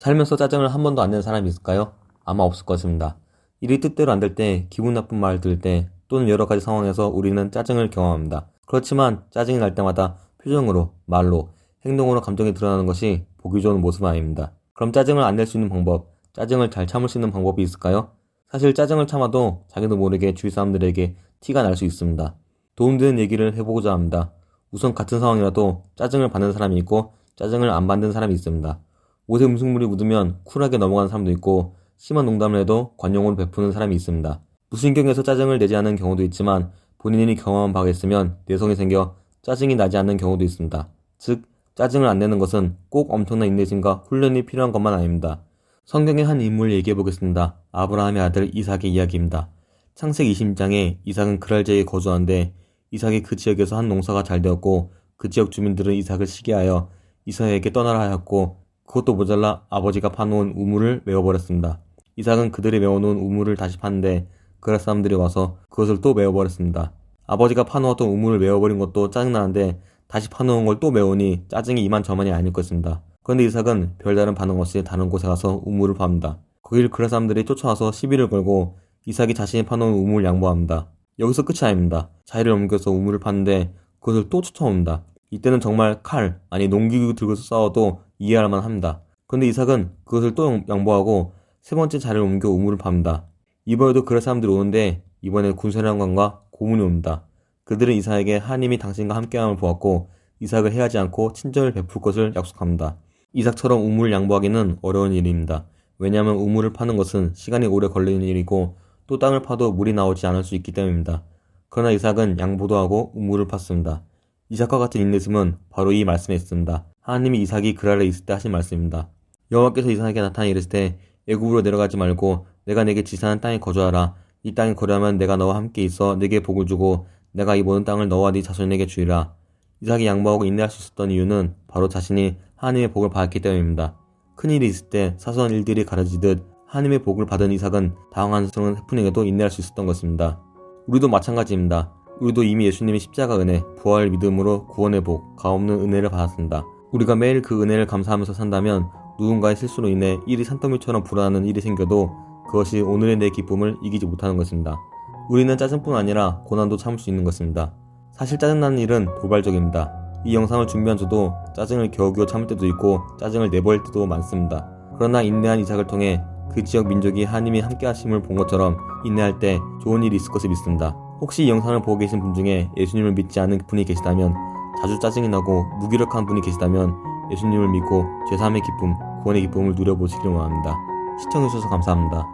살면서 짜증을 한 번도 안 낸 사람이 있을까요? 아마 없을 것입니다. 일이 뜻대로 안 될 때, 기분 나쁜 말을 들을 때, 또는 여러 가지 상황에서 우리는 짜증을 경험합니다. 그렇지만 짜증이 날 때마다 표정으로, 말로, 행동으로 감정이 드러나는 것이 보기 좋은 모습은 아닙니다. 그럼 짜증을 안 낼 수 있는 방법, 짜증을 잘 참을 수 있는 방법이 있을까요? 사실 짜증을 참아도 자기도 모르게 주위 사람들에게 티가 날 수 있습니다. 도움되는 얘기를 해보고자 합니다. 우선 같은 상황이라도 짜증을 받는 사람이 있고 짜증을 안 받는 사람이 있습니다. 옷에 음식물이 묻으면 쿨하게 넘어가는 사람도 있고 심한 농담을 해도 관용으로 베푸는 사람이 있습니다. 무신경에서 짜증을 내지 않는 경우도 있지만 본인이 경험한 바가 있으면 내성이 생겨 짜증이 나지 않는 경우도 있습니다. 즉 짜증을 안 내는 것은 꼭 엄청난 인내심과 훈련이 필요한 것만 아닙니다. 성경의 한 인물 얘기해 보겠습니다. 아브라함의 아들 이삭의 이야기입니다. 창세기 20장에 이삭은 그랄지에 거주하는데 이삭이 그 지역에서 한 농사가 잘 되었고 그 지역 주민들은 이삭을 시기하여 이삭에게 떠나라 하였고 그것도 모자라 아버지가 파놓은 우물을 메워버렸습니다. 이삭은 그들이 메워놓은 우물을 다시 파는데 그랄 사람들이 와서 그것을 또 메워버렸습니다. 아버지가 파놓았던 우물을 메워버린 것도 짜증나는데 다시 파놓은 걸 또 메우니 짜증이 이만저만이 아닐 것입니다. 그런데 이삭은 별다른 반응 없이 다른 곳에 가서 우물을 팝니다. 거기를 그랄 사람들이 쫓아와서 시비를 걸고 이삭이 자신이 파놓은 우물을 양보합니다. 여기서 끝이 아닙니다. 자리를 옮겨서 우물을 파는데 그것을 또 쫓아옵니다. 이때는 정말 칼, 아니 농기구 들고서 싸워도 이해할 만 합니다. 그런데 이삭은 그것을 또 양보하고 세 번째 자리를 옮겨 우물을 팝니다. 이번에도 그럴 사람들이 오는데 이번에 군사령관과 고문이 옵니다. 그들은 이삭에게 하나님이 당신과 함께함을 보았고 이삭을 해하지 않고 친절을 베풀 것을 약속합니다. 이삭처럼 우물을 양보하기는 어려운 일입니다. 왜냐하면 우물을 파는 것은 시간이 오래 걸리는 일이고 또 땅을 파도 물이 나오지 않을 수 있기 때문입니다. 그러나 이삭은 양보도 하고 우물을 팠습니다. 이삭과 같은 인내심은 바로 이 말씀에 있습니다. 하나님이 이삭이 그랄에 있을 때 하신 말씀입니다. 여호와께서 이삭에게 나타나 이르시되 되 애굽으로 내려가지 말고 내가 내게 지시하는 땅에 거주하라. 이 땅에 거주하면 내가 너와 함께 있어 내게 복을 주고 내가 이 모든 땅을 너와 네 자손에게 주리라. 이삭이 양보하고 인내할 수 있었던 이유는 바로 자신이 하나님의 복을 받았기 때문입니다. 큰일이 있을 때 사소한 일들이 가려지듯 하나님의 복을 받은 이삭은 당황한 성은 해프닝에도 인내할 수 있었던 것입니다. 우리도 마찬가지입니다. 우리도 이미 예수님의 십자가 은혜, 부활 믿음으로 구원의 복, 가없는 은혜를 받았습니다. 우리가 매일 그 은혜를 감사하면서 산다면 누군가의 실수로 인해 일이 산더미처럼 불어나는 일이 생겨도 그것이 오늘의 내 기쁨을 이기지 못하는 것입니다. 우리는 짜증뿐 아니라 고난도 참을 수 있는 것입니다. 사실 짜증나는 일은 도발적입니다. 이 영상을 준비한 저도 짜증을 겨우겨우 참을 때도 있고 짜증을 내버릴 때도 많습니다. 그러나 인내한 이삭을 통해 그 지역 민족이 하나님이 함께 하심을 본 것처럼 인내할 때 좋은 일이 있을 것을 믿습니다. 혹시 이 영상을 보고 계신 분 중에 예수님을 믿지 않은 분이 계시다면 자주 짜증이 나고 무기력한 분이 계시다면 예수님을 믿고 제3의 기쁨, 구원의 기쁨을 누려보시길 원합니다. 시청해주셔서 감사합니다.